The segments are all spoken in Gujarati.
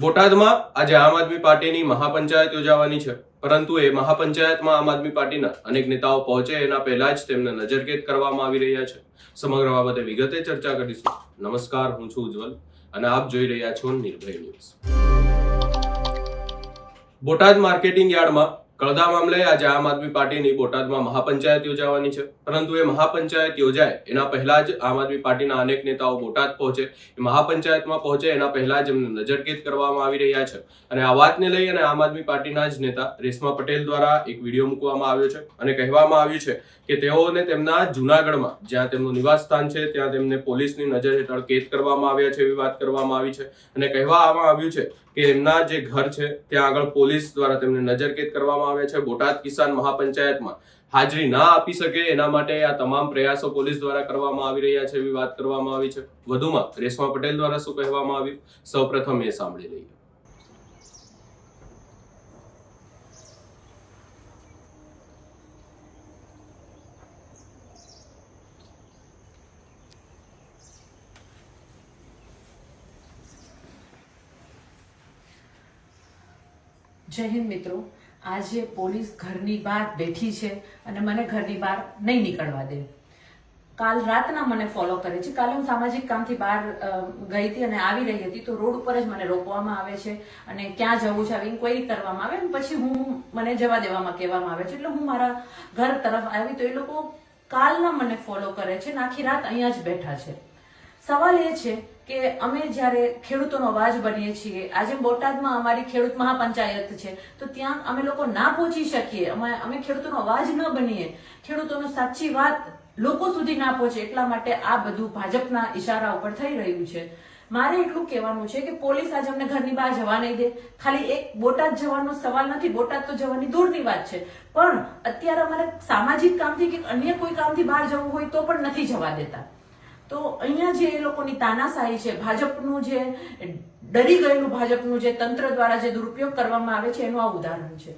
બોટાદમાં આજે આમ આદમી પાર્ટીની મહાપંચાયત યોજાવાની છે. પરંતુ એ મહાપંચાયતમાં આમ આદમી પાર્ટીના અનેક નેતાઓ પહોંચે એના પહેલા જ તેમને નજરકેદ કરવામાં આવી રહ્યા છે. સમગ્ર બાબતે વિગતે ચર્ચા કરીશું. નમસ્કાર, હું છું ઉજ્જવલ અને આપ જોઈ રહ્યા છો નિર્ભય ન્યૂઝ. બોટાદ માર્કેટિંગ યાર્ડમાં કળદા મામલે આજે આમ આદમી પાર્ટીની બોટાદમાં મહાપંચાયત યોજાવાની છે. પરંતુ એ મહાપંચાયત યોજાય, એના પહેલા જ આમ આદમી પાર્ટીના અનેક નેતાઓ બોટાદ પહોંચે. એ મહાપંચાયતમાં પહોંચે, એના પહેલા જ એમને નજરકેદ કરવામાં આવી રહ્યા છે. અને આ વાતને લઈ અને આમ આદમી પાર્ટીના જ નેતા રેશમા પટેલ દ્વારા એક વીડિયો મૂકવામાં આવ્યો છે. અને કહેવામાં આવ્યું છે કે તેઓને તેમના જૂનાગઢમાં, જ્યાં તેમનું નિવાસ સ્થાન છે, ત્યાં તેમને પોલીસની નજર હેઠળ કેદ કરવામાં આવ્યા છે એવી વાત કરવામાં આવી છે. અને કહેવામાં આવ્યું છે કે એમના જે ઘર છે, ત્યાં આગળ પોલીસ દ્વારા તેમને નજરકેદ કરવામાં આવે છે બોટાદ કિસાન મહાપંચાયતમાં. હાજરી ના આપી શકે એના માટે આ તમામ પ્રયાસો પોલીસ દ્વારા કરવામાં આવી રહ્યા છે એવી વાત કરવામાં આવી છે. વધુમાં રેશમા પટેલ દ્વારા શું કહેવામાં આવ્યું? સૌપ્રથમ એ સાંભળી લઈએ. જય હિન્દ મિત્રો. આજે પોલીસ ઘરની બહાર બેઠી છે અને મને ઘરની બહાર નહીં નીકળવા દે. કાલ રાતના મને ફોલો કરે છે. કાલે હું સામાજિક કામથી બહાર ગઈ હતી અને આવી રહી હતી તો રોડ ઉપર જ મને રોકવામાં આવે છે અને ક્યાં જવું છે આવી ઇન્કવાયરી કરવામાં આવે પછી હું મને જવા દેવામાં કહેવામાં આવે છે. એટલે હું મારા ઘર તરફ આવી તો એ લોકો કાલના મને ફોલો કરે છે અને આખી રાત અહીંયા જ બેઠા છે. સવાલ એ છે કે અમે જ્યારે ખેડૂતોનો અવાજ બનીએ છીએ, આજે બોટાદમાં અમારી ખેડૂત મહાપંચાયત છે, તો ત્યાં અમે લોકો ના પહોંચી શકીએ. અમે અમે ખેડૂતોનો અવાજ ન બનીએ. ખેડૂતોનો સાચી વાત લોકો સુધી ના પહોંચે, એટલા માટે આ બધું ભાજપના ઇશારા ઉપર થઈ રહ્યું છે. મારે એટલું કહેવાનું છે કે પોલીસ આજે અમને ઘરની બહાર જવા નહીં દે. ખાલી એક બોટાદ જવાનો સવાલ નથી, બોટાદ તો જવાની દૂરની વાત છે. પણ અત્યારે અમારે સામાજિક કામથી કે અન્ય કોઈ કામથી બહાર જવું હોય તો પણ નથી જવા દેતા. તો અહીંયા જે એ લોકોની તાનાશાહી છે, ભાજપનું જે, ડરી ગયેલું ભાજપનું જે તંત્ર દ્વારા જે દુરુપયોગ કરવામાં આવે છે, એનું આ ઉદાહરણ છે.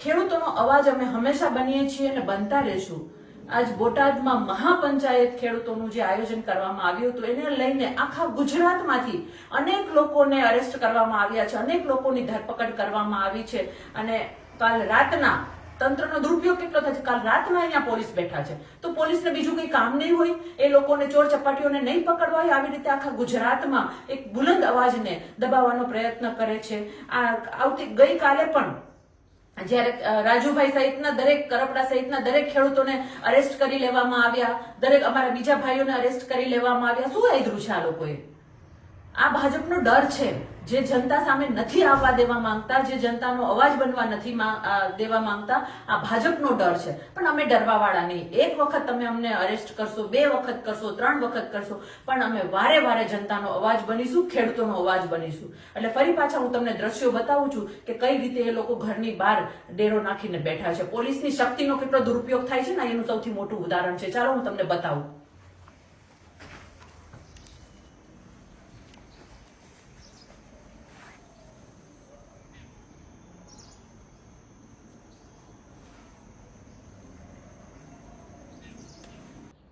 ખેડૂતોનો અવાજ અમે હંમેશા બનીએ છીએ અને બનતા રહેશું. આજ બોટાદમાં મહાપંચાયત ખેડૂતોનું જે આયોજન કરવામાં આવ્યું હતું, એને લઈને આખા ગુજરાતમાંથી અનેક લોકોને અરેસ્ટ કરવામાં આવ્યા છે, અનેક લોકોની ધરપકડ કરવામાં આવી છે. અને કાલ રાતના તંત્રનો દુરુપયોગ કેટલો થાય છે? કાલ રાતના અહીંયા પોલીસ બેઠા છે. તો પોલીસને બીજું કંઈ કામ નહીં હોય? એ લોકોને ચોર ચપાટીઓને નહીં પકડવા હોય? આવી રીતે આખા ગુજરાતમાં એક બુલંદ અવાજને દબાવવાનો પ્રયત્ન કરે છે. આ આવતી ગઈકાલે પણ જ્યારે રાજુભાઈ સહિતના દરેક, કરપડા સહિતના દરેક ખેડૂતોને અરેસ્ટ કરી લેવામાં આવ્યા. દરેક અમારા બીજા ભાઈઓને અરેસ્ટ કરી લેવામાં આવ્યા. શું આદરું છે આ લોકોએ? આ ભાજપનો ડર છે. જે જનતા સામે નથી આવવા દેવા માંગતા, જે જનતાનો અવાજ બનવા નથી દેવા માંગતા, આ ભાજપનો ડર છે. પણ અમે ડરવા વાળા નહીં. એક વખત તમે અમને અરેસ્ટ કરશો, બે વખત કરશો, ત્રણ વખત કરશો, પણ અમે વારે વારે જનતાનો અવાજ બનીશું, ખેડૂતોનો અવાજ બનીશું. એટલે ફરી પાછા હું તમને દ્રશ્યો બતાવું છું કે કઈ રીતે એ લોકો ઘરની બહાર ડેરો નાખીને બેઠા છે. પોલીસની શક્તિનો કેટલો દુરુપયોગ થાય છે ને, એનું સૌથી મોટું ઉદાહરણ છે. ચાલો હું તમને બતાવું.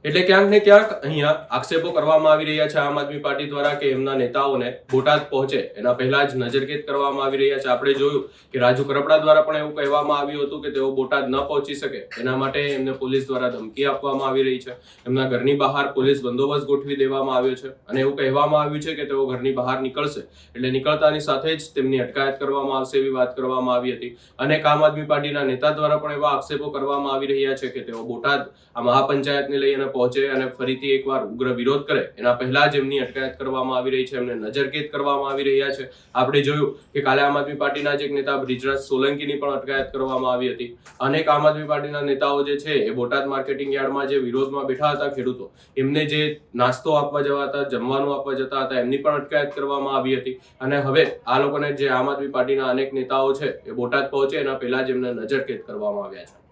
એટલે ક્યાંક ને ક્યાંક અહીંયા આક્ષેપો કરવામાં આવી રહ્યા છે આમ આદમી પાર્ટી દ્વારા કે એમના નેતાઓને બોટાદ પહોંચે. એના પહેલા જ નજરકેદ કરવામાં આવી રહ્યા છે. આપણે જોયું કે રાજુ કરપડા દ્વારા પણ એવું કહેવામાં આવ્યું હતું કે તેઓ બોટાદ ન પહોંચી શકે. એના માટે એમને પોલીસ દ્વારા ધમકી આપવામાં આવી રહી છે. એમના ઘરની બહાર પોલીસ બંદોબસ્ત ગોઠવી દેવામાં આવ્યો છે. અને એવું કહેવામાં આવ્યું છે કે તેઓ ઘરની બહાર નીકળશે. એટલે નીકળતાની સાથે જ તેમની અટકાયત કરવામાં આવશે એવી વાત કરવામાં આવી હતી. અને આમ આદમી પાર્ટીના નેતા દ્વારા પણ એવા આક્ષેપો કરવામાં આવી રહ્યા છે કે તેઓ બોટાદ આ મહાપંચાયતને લઈ પહોંચે અને ફરીથી એકવાર ઉગ્ર વિરોધ કરે. એના પહેલા જ એમની અટકાયત કરવામાં આવી રહી છે, એમને નજરકેદ કરવામાં આવી રહ્યા છે. આપણે જોયું કે કાલે આમ આદમી પાર્ટીના જ એક નેતા બ્રિજરાજ સોલંકીની પણ અટકાયત કરવામાં આવી હતી. અનેક આમ આદમી પાર્ટીના નેતાઓ જે છે, એ બોટાદ માર્કેટિંગ યાર્ડમાં જે વિરોધમાં બેઠા હતા ખેડૂતો, એમને જે નાસ્તો આપવા જવા હતા, જમવાનું આપવા જતા હતા, એમની પણ અટકાયત કરવામાં આવી હતી. અને હવે આ લોકોને જે આમ આદમી પાર્ટીના અનેક નેતાઓ છે, એ બોટાદ પહોંચે એના પહેલા જ એમને નજરકેદ કરવામાં આવ્યા છે.